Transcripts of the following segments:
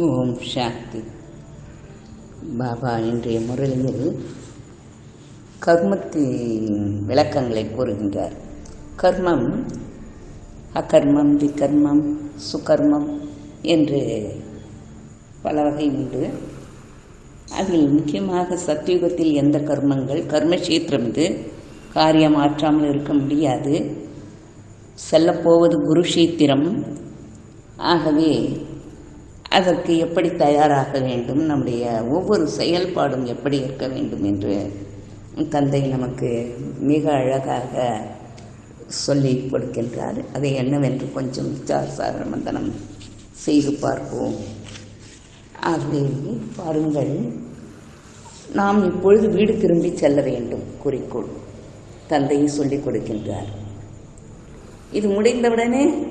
ஓம் சாந்தி. பாபா இன்றைய முறையில் கர்மத்தின் விளக்கங்களை கூறுகின்றார். கர்மம் அகர்மம் விகர்மம் சுகர்மம் என்று பல வகை உண்டு. அதில் முக்கியமாக சத்தியுகத்தில் எந்த கர்மங்கள்? கர்மக்ஷேத்திரம் இது. காரியம் ஆற்றாமல் இருக்க முடியாது. செல்லப்போவது குருஷேத்திரம் ஆகவே அதற்கு எப்படி தயாராக வேண்டும்? நம்முடைய ஒவ்வொரு செயல்பாடும் எப்படி இருக்க வேண்டும் என்று தந்தை நமக்கு மிக அழகாக சொல்லி கொடுக்கின்றார். அதை என்னவென்று கொஞ்சம் விசாரசார மந்தனம் செய்து பார்ப்போம். ஆகவே பாருங்கள் நாம் இப்பொழுது வீடு திரும்பி செல்ல வேண்டும் குறிக்கோள். தந்தையை சொல்லிக் கொடுக்கின்றார். இது முடிந்தவுடனே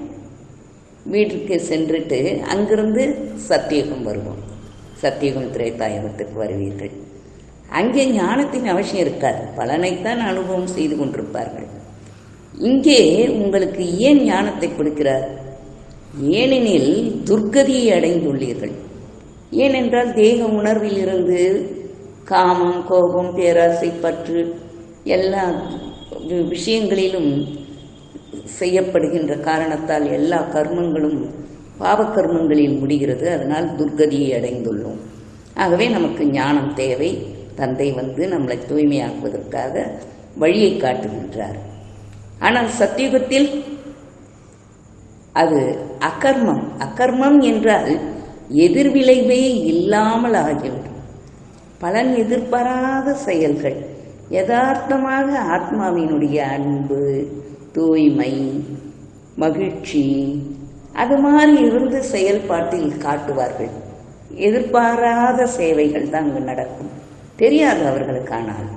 வீட்டுக்கு சென்றுட்டு அங்கிருந்து சத்தியுகம் வருவோம். சத்தியுகம் திரேதாயுகத்துக்கு வருவீர்கள். அங்கே ஞானத்தின் அவசியம் இருக்காது. பலனைத்தான் அனுபவம் செய்து கொண்டிருப்பார்கள். இங்கே உங்களுக்கு ஏன் ஞானத்தை கொடுக்கிறார்? ஏனெனில் துர்க்கதியை அடைந்துள்ளீர்கள். ஏனென்றால் தேக உணர்வில் இருந்து காமம் கோபம் பேராசை பற்று எல்லா விஷயங்களிலும் செய்யப்படுகின்ற காரணத்தால் எல்லா கர்மங்களும் பாவக்கர்மங்களில் முடிகிறது. அதனால் துர்கதியை அடைந்துள்ளோம். ஆகவே நமக்கு ஞானம் தேவை. தந்தை வந்து நம்மளை தூய்மையாக்குவதற்காக வழியை காட்டுகின்றார். ஆனால் சத்தியுகத்தில் அது அகர்மம். அகர்மம் என்றால் எதிர்விளைவே இல்லாமல் ஆகிவிடும். பலன் எதிர்பாராத செயல்கள். யதார்த்தமாக ஆத்மாவினுடைய அன்பு தூய்மை மகிழ்ச்சி அது மாதிரி இருந்து செயல்பாட்டில் காட்டுவார்கள். எதிர்பாராத சேவைகள் தான் அங்கு நடக்கும். தெரியாது அவர்களுக்கு ஆனால்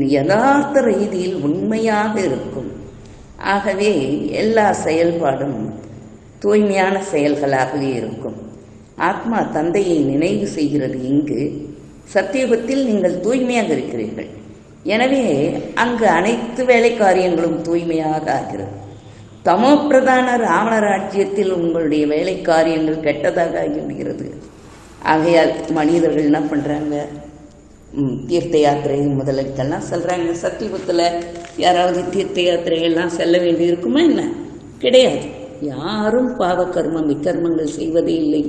யதார்த்த ரீதியில் உண்மையாக இருக்கும். ஆகவே எல்லா செயல்பாடும் தூய்மையான செயல்களாகவே இருக்கும். ஆத்மா தந்தையை நினைவு செய்கிறது இங்கு. சத்தியுகத்தில் நீங்கள் தூய்மையாக இருக்கிறீர்கள். எனவே அங்கு அனைத்து வேலை காரியங்களும் தூய்மையாக ஆகிறது. தமோ பிரதான ராவண ராஜ்யத்தில் உங்களுடைய வேலை காரியங்கள் கெட்டதாக ஆகிவிடுகிறது. ஆகையால் மனிதர்கள் என்ன பண்ணுறாங்க தீர்த்த யாத்திரை முதலுக்கெல்லாம் சொல்கிறாங்க சத்தியுகத்தில் யாராவது தீர்த்த யாத்திரையெல்லாம் செல்ல வேண்டி இருக்குமா என்ன? கிடையாது. யாரும் பாவக்கர்மம் விக்கர்மங்கள் செய்வதே இல்லை.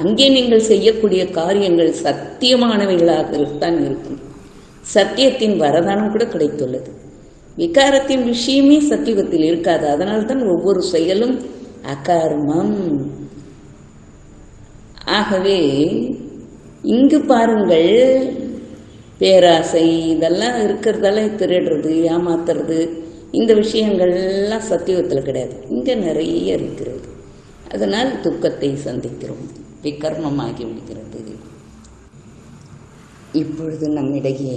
அங்கே நீங்கள் செய்யக்கூடிய காரியங்கள் சத்தியமானவைகளாகத்தான் இருக்கும். சத்தியத்தின் வரதானம் கூட கிடைத்துள்ளது. விகாரத்தின் விஷயமே சத்தியுகத்தில் இருக்காது. அதனால்தான் ஒவ்வொரு செயலும் அகர்மம். ஆகவே இங்கு பாருங்கள் பேராசை இதெல்லாம் இருக்கிறதால திருடுறது ஏமாத்துறது இந்த விஷயங்கள்லாம் சத்தியுகத்தில் கிடையாது. இங்கே நிறைய இருக்கிறது. அதனால் துக்கத்தை சந்திக்கிறோம். விகர்மமாகி விடுகிறது. இப்பொழுது நம்மிடையே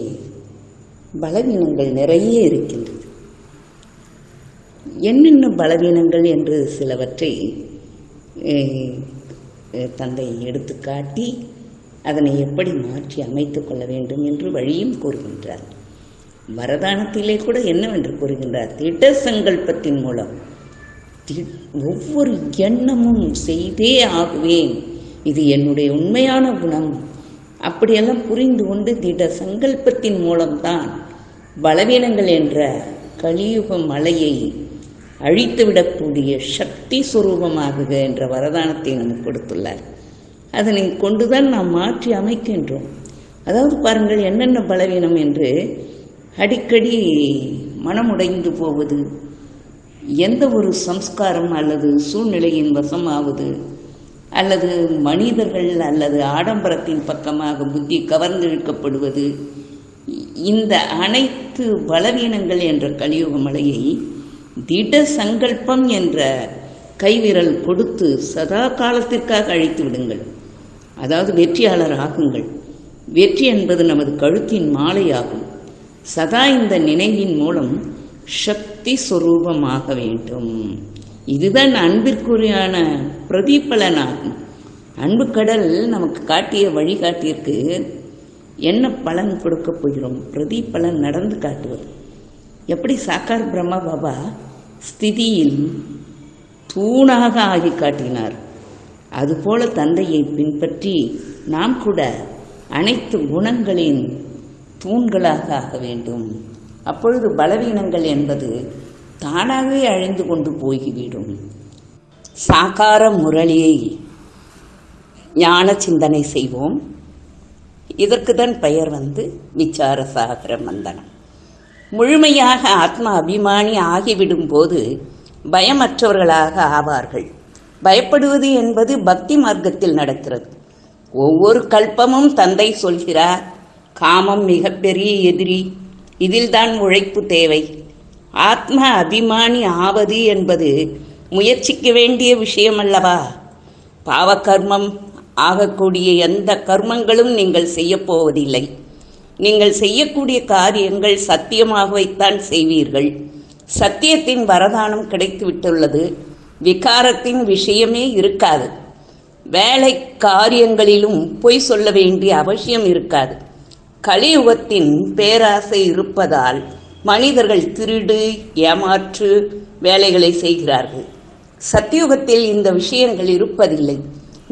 பலவீனங்கள் நிறைய இருக்கின்றது. என்னென்ன பலவீனங்கள் என்று சிலவற்றை தந்தை எடுத்துக்காட்டி அதனை எப்படி மாற்றி அமைத்து கொள்ள வேண்டும் என்று வழியும் கூறுகின்றார். வரதானத்திலே கூட என்னவென்று கூறுகின்றார். திட்ட சங்கல்பத்தின் மூலம் ஒவ்வொரு எண்ணமும் செய்தே ஆகுவேன். இது என்னுடைய உண்மையான குணம். அப்படியெல்லாம் புரிந்து கொண்டு திட சங்கல்பத்தின் மூலம்தான் பலவீனங்கள் என்ற கலியுக மலையை அழித்துவிடக்கூடிய சக்தி சுரூபமாகுக என்ற வரதானத்தை நமக்கு கொடுத்துள்ளார். அதனை கொண்டுதான் நாம் மாற்றி அமைக்கின்றோம். அதாவது பாருங்கள் என்னென்ன பலவீனம் என்று அடிக்கடி மனமுடைந்து போவது எந்த ஒரு சம்ஸ்காரம் அல்லது சூழ்நிலையின் வசமாவது அல்லது மனிதர்கள் அல்லது ஆடம்பரத்தின் பக்கமாக புத்தி கவர்ந்திழுக்கப்படுவது இந்த அனைத்து பலவீனங்கள் என்ற கலியுக மலையை திட சங்கல்பம் என்ற கைவிரல் கொடுத்து சதா காலத்திற்காக அழைத்து விடுங்கள். அதாவது வெற்றியாளர் ஆகுங்கள் வெற்றி என்பது நமது கழுத்தின் மாலையாகும். சதா இந்த நினைவின் மூலம் சக்தி சொரூபமாக வேண்டும். இதுதான் அன்பிற்குரியான பிரதிபலனாகும். அன்பு கடல் நமக்கு காட்டிய வழிகாட்டிற்கு என்ன பலன் கொடுக்க போகிறோம்? பிரதிபலன் நடந்து காட்டுவது. எப்படி சாக்கார் பிரம்மா பாபா ஸ்திதியில் தூணாக ஆகி காட்டினார். அதுபோல தந்தையை பின்பற்றி நாம் கூட அனைத்து குணங்களின் தூண்களாக ஆக வேண்டும். அப்பொழுது பலவீனங்கள் என்பது தானாகவே அழிந்து கொண்டு போய்விடும். சாகார முரளியை ஞான சிந்தனை செய்வோம். இதற்கு தான் பெயர் வந்து விசார சாகர மந்தனம். முழுமையாக ஆத்ம அபிமானி ஆகிவிடும் போது பயமற்றவர்களாக ஆவார்கள். பயப்படுவது என்பது பக்தி மார்க்கத்தில் நடக்கிறது. ஒவ்வொரு கல்பமும் தந்தை சொல்கிறார் காமம் மிகப்பெரிய எதிரி இதில்தான் உழைப்பு தேவை. ஆத்ம அபிமானி ஆவது என்பது முயற்சிக்க வேண்டிய விஷயம் அல்லவா பாவகர்மம் ஆகக்கூடிய எந்த கர்மங்களும் நீங்கள் செய்யப் போவதில்லை நீங்கள் செய்யக்கூடிய காரியங்கள் சத்தியமாகவைத்தான் செய்வீர்கள். சத்தியத்தின் வரதானம் கிடைத்துவிட்டுள்ளது. விகாரத்தின் விஷயமே இருக்காது. வேலை காரியங்களிலும் பொய் சொல்ல வேண்டிய அவசியம் இருக்காது. கலியுகத்தின் பேராசை இருப்பதால் மனிதர்கள் திருடு ஏமாற்று வேலைகளை செய்கிறார்கள். சத்தியுகத்தில் இந்த விஷயங்கள் இருப்பதில்லை.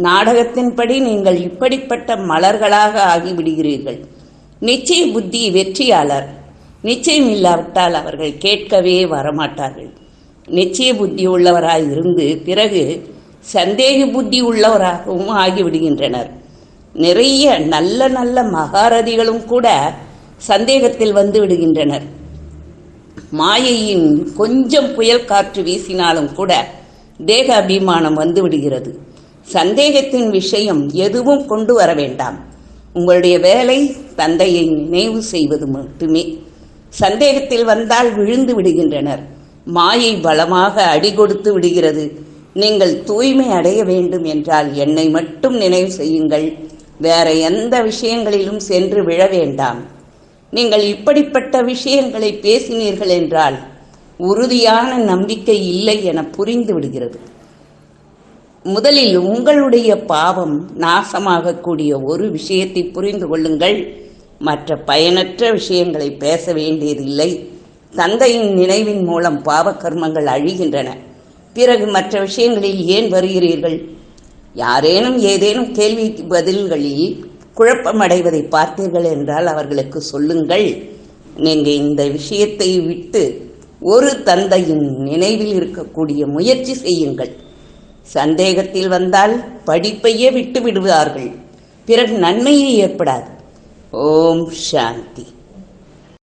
நாடகத்தின்படி நீங்கள் இப்படிப்பட்ட மலர்களாக ஆகிவிடுகிறீர்கள். நிச்சய புத்தி வெற்றியாளர். நிச்சயம் இல்லாவிட்டால் அவர்கள் கேட்கவே வரமாட்டார்கள். நிச்சய புத்தி உள்ளவராக இருந்து பிறகு சந்தேக புத்தி உள்ளவராகவும் ஆகிவிடுகின்றனர். நிறைய நல்ல நல்ல மகாரதிகளும் கூட சந்தேகத்தில் வந்து விடுகின்றனர். மாயையின் கொஞ்சம் புயல் காற்று வீசினாலும் கூட தேக அபிமானம் வந்து விடுகிறது. சந்தேகத்தின் விஷயம் எதுவும் கொண்டு வர வேண்டாம். உங்களுடைய வேலை தந்தையை நினைவு செய்வது மட்டுமே. சந்தேகத்தில் வந்தால் விழுந்து விடுகின்றனர். மாயை பலமாக அடி கொடுத்து விடுகிறது. நீங்கள் தூய்மை அடைய வேண்டும் என்றால் என்னை மட்டும் நினைவு செய்யுங்கள். வேற எந்த விஷயங்களிலும் சென்று விழ வேண்டாம். நீங்கள் இப்படிப்பட்ட விஷயங்களை பேசினீர்கள் என்றால் உறுதியான நம்பிக்கை இல்லை என புரிந்து விடுகிறது. முதலில் உங்களுடைய பாவம் நாசமாகக்கூடிய ஒரு விஷயத்தை புரிந்து கொள்ளுங்கள். மற்ற பயனற்ற விஷயங்களை பேச வேண்டியதில்லை. தந்தையின் நினைவின் மூலம் பாவ கர்மங்கள் அழிகின்றன. பிறகு மற்ற விஷயங்களில் ஏன் வருகிறீர்கள்? யாரேனும் ஏதேனும் கேள்விக்கு பதில்களில் குழப்பமடைவதை பார்த்தீர்கள் என்றால் அவர்களுக்கு சொல்லுங்கள். நீங்கள் இந்த விஷயத்தை விட்டு ஒரு தந்தையின் நினைவில் இருக்கக்கூடிய முயற்சி செய்யுங்கள். சந்தேகத்தில் வந்தால் படிப்பையே விட்டு விடுவார்கள். பிறகு நன்மையே ஏற்படாது. ஓம் சாந்தி.